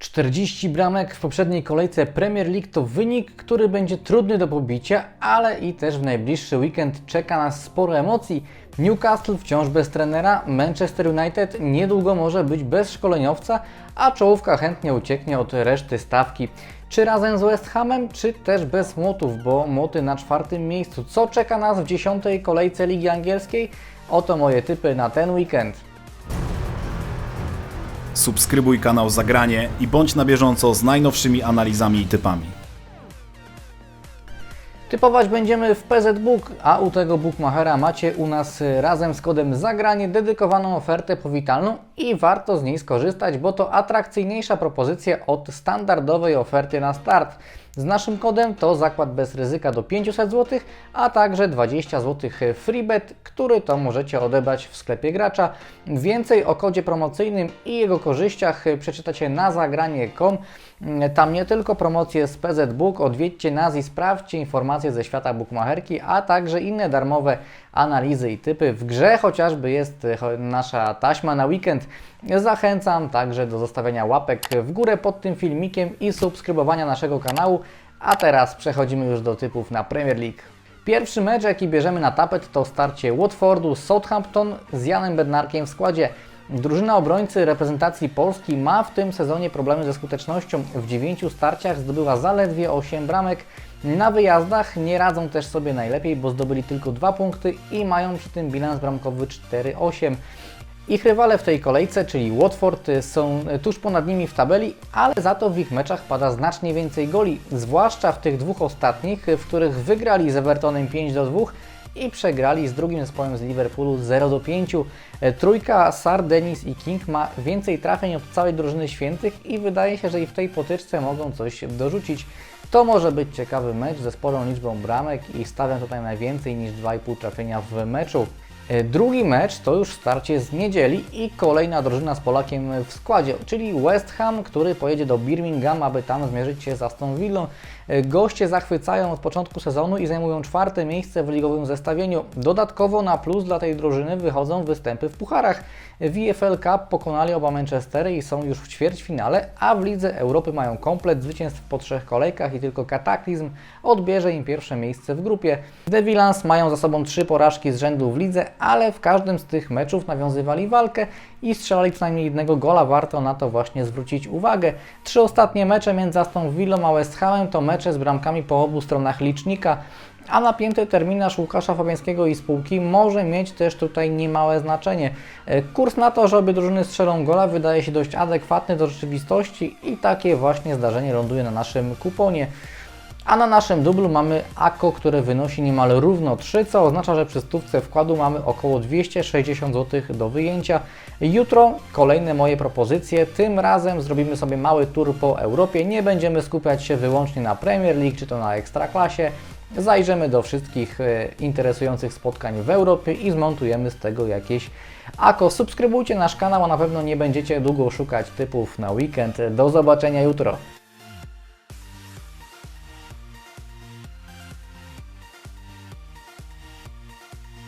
40 bramek w poprzedniej kolejce Premier League to wynik, który będzie trudny do pobicia, ale i też w najbliższy weekend czeka nas sporo emocji. Newcastle wciąż bez trenera, Manchester United niedługo może być bez szkoleniowca, a czołówka chętnie ucieknie od reszty stawki. Czy razem z West Hamem, czy też bez młotów, bo młoty na czwartym miejscu. Co czeka nas w dziesiątej kolejce Ligi Angielskiej? Oto moje typy na ten weekend. Subskrybuj kanał Zagranie i bądź na bieżąco z najnowszymi analizami i typami. Typować będziemy w PZ Book, a u tego bookmachera macie u nas razem z kodem zagranie dedykowaną ofertę powitalną i warto z niej skorzystać, bo to atrakcyjniejsza propozycja od standardowej oferty na start. Z naszym kodem to zakład bez ryzyka do 500 zł, a także 20 zł freebet, który to możecie odebrać w sklepie gracza. Więcej o kodzie promocyjnym i jego korzyściach przeczytacie na zagranie.com. Tam nie tylko promocje z PZ Book, odwiedźcie nas i sprawdźcie informacje ze świata bookmacherki, a także inne darmowe analizy i typy. W grze chociażby jest nasza taśma na weekend. Zachęcam także do zostawiania łapek w górę pod tym filmikiem i subskrybowania naszego kanału. A teraz przechodzimy już do typów na Premier League. Pierwszy mecz, jaki bierzemy na tapet, to starcie Watfordu z Southampton z Janem Bednarkiem w składzie. Drużyna obrońcy reprezentacji Polski ma w tym sezonie problemy ze skutecznością. W 9 starciach zdobyła zaledwie 8 bramek. Na wyjazdach nie radzą też sobie najlepiej, bo zdobyli tylko 2 punkty i mają przy tym bilans bramkowy 4-8. Ich rywale w tej kolejce, czyli Watford, są tuż ponad nimi w tabeli, ale za to w ich meczach pada znacznie więcej goli, zwłaszcza w tych dwóch ostatnich, w których wygrali z Evertonem 5 do 2 i przegrali z drugim zespołem z Liverpoolu 0 do 5. Trójka Sar, Denis i King ma więcej trafień od całej drużyny świętych i wydaje się, że i w tej potyczce mogą coś dorzucić. To może być ciekawy mecz ze sporą liczbą bramek i stawiam tutaj na więcej niż 2,5 trafienia w meczu. E, Drugi mecz to już starcie z niedzieli i kolejna drużyna z Polakiem w składzie, czyli West Ham, który pojedzie do Birmingham, aby tam zmierzyć się z Aston Villą. E, Goście zachwycają od początku sezonu i zajmują czwarte miejsce w ligowym zestawieniu. Dodatkowo na plus dla tej drużyny wychodzą występy w pucharach. W EFL Cup pokonali oba Manchestery i są już w ćwierćfinale, a w Lidze Europy mają komplet zwycięstw po trzech kolejkach i tylko Kataklizm odbierze im pierwsze miejsce w grupie. The mają za sobą trzy porażki z rzędu w lidze, ale w każdym z tych meczów nawiązywali walkę i strzelali przynajmniej jednego gola. Warto na to właśnie zwrócić uwagę. Trzy ostatnie mecze między Aston Villą a West Hamem to mecze z bramkami po obu stronach licznika a napięty terminarz Łukasza Fabiańskiego i spółki może mieć też tutaj niemałe znaczenie. E, Kurs na to, że drużyny strzelą gola wydaje się dość adekwatny do rzeczywistości i takie właśnie zdarzenie ląduje na naszym kuponie. A na naszym dublu mamy AKO, które wynosi niemal równo 3, co oznacza, że przy stówce wkładu mamy około 260 zł do wyjęcia. Jutro kolejne moje propozycje. Tym razem zrobimy sobie mały tour po Europie. Nie będziemy skupiać się wyłącznie na Premier League czy to na Ekstraklasie. Zajrzymy do wszystkich e, interesujących spotkań w Europie i zmontujemy z tego jakieś AKO. Subskrybujcie nasz kanał, a na pewno nie będziecie długo szukać typów na weekend. Do zobaczenia jutro.